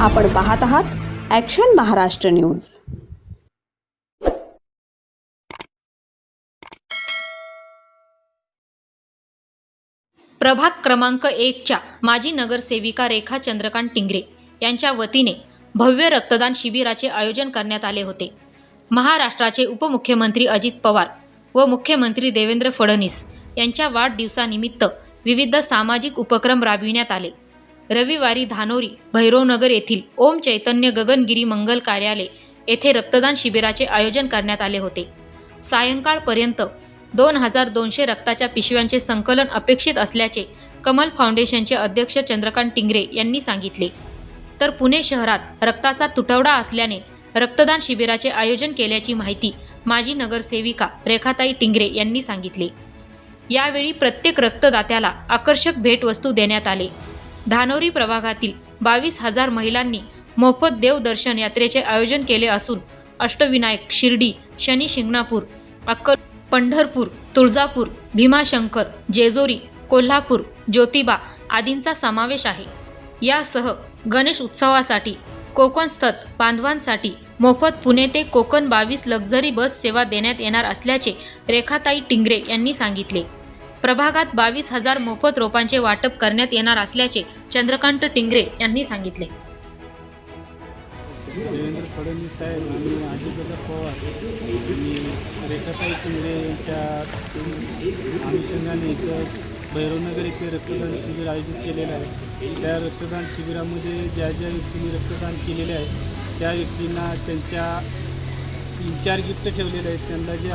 आपण पाहत आहात ॲक्शन महाराष्ट्र न्यूज प्रभाग क्रमांक एकच्या माजी नगरसेविका रेखा चंद्रकांत टिंगरे यांच्या वतीने भव्य रक्तदान शिबिराचे आयोजन करण्यात आले होते. महाराष्ट्राचे उपमुख्यमंत्री अजित पवार व मुख्यमंत्री देवेंद्र फडणवीस यांच्या वाढदिवसानिमित्त विविध सामाजिक उपक्रम राबविण्यात आले. रविवारी धानोरी भैरवनगर येथील ओम चैतन्य गगनगिरी मंगल कार्यालय येथे रक्तदान शिबिराचे आयोजन करण्यात आले होते. सायंकाळपर्यंत दोन हजार दोनशे रक्ताच्या पिशव्यांचे संकलन अपेक्षित असल्याचे कमल फाउंडेशनचे अध्यक्ष चंद्रकांत टिंगरे यांनी सांगितले. तर पुणे शहरात रक्ताचा तुटवडा असल्याने रक्तदान शिबिराचे आयोजन केल्याची माहिती माजी नगरसेविका रेखाताई टिंगरे यांनी सांगितले. यावेळी प्रत्येक रक्तदात्याला आकर्षक भेटवस्तू देण्यात आले. धानोरी प्रभागातील बावीस हजार महिलांनी मोफत देवदर्शन यात्रेचे आयोजन केले असून अष्टविनायक शिर्डी शनी शिंगणापूर अक्कल पंढरपूर तुळजापूर भीमाशंकर जेजोरी कोल्हापूर ज्योतिबा आदींचा समावेश आहे. यासह गणेश उत्सवासाठी कोकणस्थत बांधवांसाठी मोफत पुणे ते कोकण बावीस लक्झरी बस सेवा देण्यात येणार असल्याचे रेखाताई टिंगरे यांनी सांगितले. प्रभागात बावीस हजार मोफत रोपांचे वाटप करण्यात येणार असल्याचे चंद्रकांत टिंगरे यांनी सांगितले. देवेंद्र फडणवीस साहेब आणि अजितदादा पवार आणि रेखाताई कुंडे यांच्या अनुषंगाने इथं भैरवनगर येथे रक्तदान शिबिर आयोजित केलेलं आहे. त्या रक्तदान शिबिरामध्ये ज्या ज्या व्यक्तींनी रक्तदान केलेले आहे त्या व्यक्तींना त्यांच्या तीन चार गिफ्ट ठेवलेले आहेत. त्यांना जे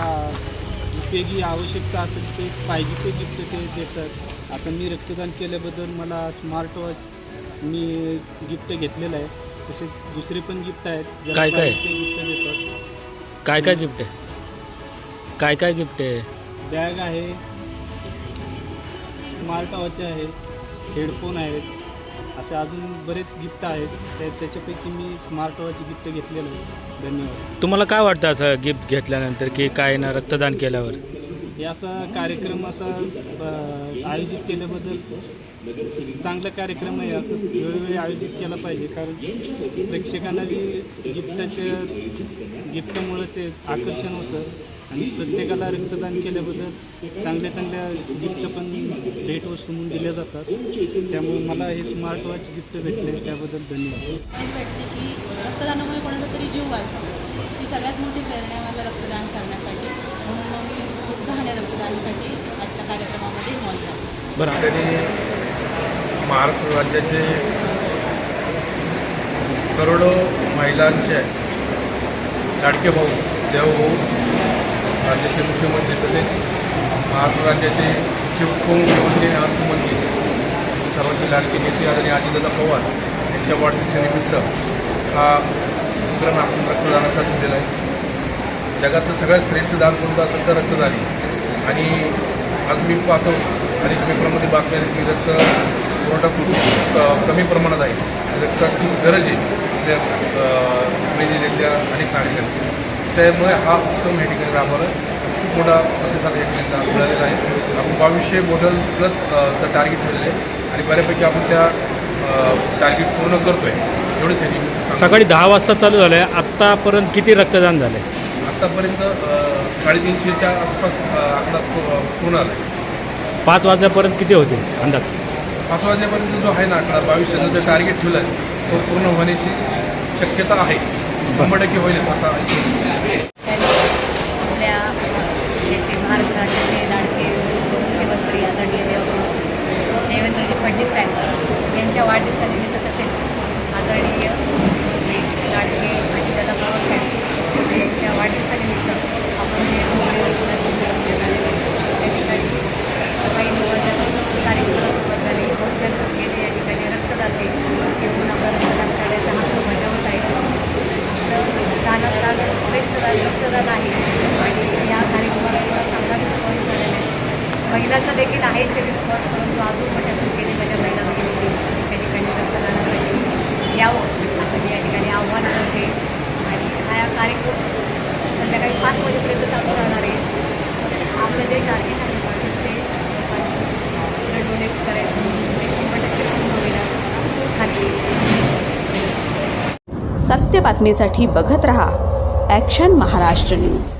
उपयोगी आवश्यकता असेल ते पाहिजे ते गिफ्ट ते देतात. आता मी रक्तदान केल्याबद्दल मला स्मार्ट वॉच मी गिफ्ट घेतलेलं आहे. तसेच दुसरे पण गिफ्ट आहेत. ज्याला काय काय? पाहिजे ते गिफ्ट देतात. काय काय गिफ्ट आहे? काय काय गिफ्ट आहे? बॅग आहे. स्मार्ट वॉच आहे. हेडफोन आहेत. असे अजून बरेच गिफ्ट आहेत. त्या त्याच्यापैकी मी स्मार्ट वॉच गिफ्ट घेतलेलं आहे. धन्यवाद. तुम्हाला काय वाटतं असं गिफ्ट घेतल्यानंतर की काय ना रक्तदान केल्यावर? हे असा कार्यक्रम असा अ, आयोजित केल्याबद्दल चांगला कार्यक्रम आहे असं वेळोवेळी आयोजित केला पाहिजे. कारण प्रेक्षकांना बी गिफ्टाच्या गिफ्टमुळं ते आकर्षण होतं. आणि प्रत्येकाला रक्तदान केल्याबद्दल चांगल्या चांगल्या गिफ्ट पण भेटवस्तू म्हणून दिल्या जातात. त्यामुळे मला हे स्मार्ट वॉच गिफ्ट भेटले त्याबद्दल धन्यवाद. की रक्तदानामुळे कोणाचा तरी जीव वाचतो. ती सगळ्यात मोठी प्रेरणा आहे मला रक्तदान करण्यासाठी. म्हणून मग मी उत्साहाने रक्तदानासाठी आजच्या कार्यक्रमामध्ये इन्व्हॉल्व झाले. बरं त्यांनी महाराष्ट्र राज्याचे करोडो महिलांचे लाडके भाऊ देवभाऊ राज्याचे मुख्यमंत्री तसेच महाराष्ट्र राज्याचे मुख्य उपमुख्यमंत्री म्हणजे आणि अर्थमंत्री. सर्वांचे लाडके नेते आदरणीय अजितदादा पवार यांच्या वाढदिवसानिमित्त हा उपक्रम आपण रक्तदानाचा दिलेला आहे. जगातलं सगळ्यात श्रेष्ठ दान कोणतं असेल तर रक्तदान. आणि आज मी पाहतो अनेक पेपरमध्ये बातम्या आहेत की रक्त पुरवठा खूप कमी प्रमाणात आहे. रक्ताची गरज आहे. आपल्या पुणे जिल्ह्यातल्या अनेक नागरिकांना त्यामुळे हा उपक्रम या ठिकाणी राबवला खूप मोठा प्रतिसाद या ठिकाणी मिळालेला आहे. आपण बावीसशे बॉटल प्लस चं टार्गेट ठेवलेलं आहे. आणि बऱ्यापैकी आपण त्या टार्गेट पूर्ण करतो आहे. एवढेच आहे. सकाळी दहा वाजता चालू झालं आहे आत्तापर्यंत किती रक्तदान झालं आहे आत्तापर्यंत साडेतीनशेच्या आसपास आकडा पूर्ण आला आहे पाच वाजल्यापर्यंत किती होते अंदाज? पाच वाजल्यापर्यंत जो आहे ना आकडा बावीसशेचं जे टार्गेट ठेवलं आहे तो पूर्ण होण्याची शक्यता आहे. शंभर टक्के होईल असा त्यांनी आपल्या याचे महाराष्ट्र राज्याचे लाडके मुख्यमंत्री आदरणीय देव देवेंद्रजी फडणवीस साहेब यांच्या वाढदिवसानिमित्त तसेच आदरणीय लाडके अजितदादा पवार साहेब यांच्या वाढदिवसानिमित्त आहेत ते स्पॉट तो अजून मोठ्या संख्येने माझ्या महिला बहिणी त्या ठिकाणी रक्तदानासाठी यावं असं या ठिकाणी आव्हान आहे. आणि हा कार्यक्रम संध्याकाळी पाच वाजेपर्यंत चालू राहणार आहे. आपलं जे टार्गेट आहे बावीसशे लोकांचं डोनेट करायचं. ते शंभर वगैरे खाली सत्य बातमीसाठी बघत रहा. Action Maharashtra news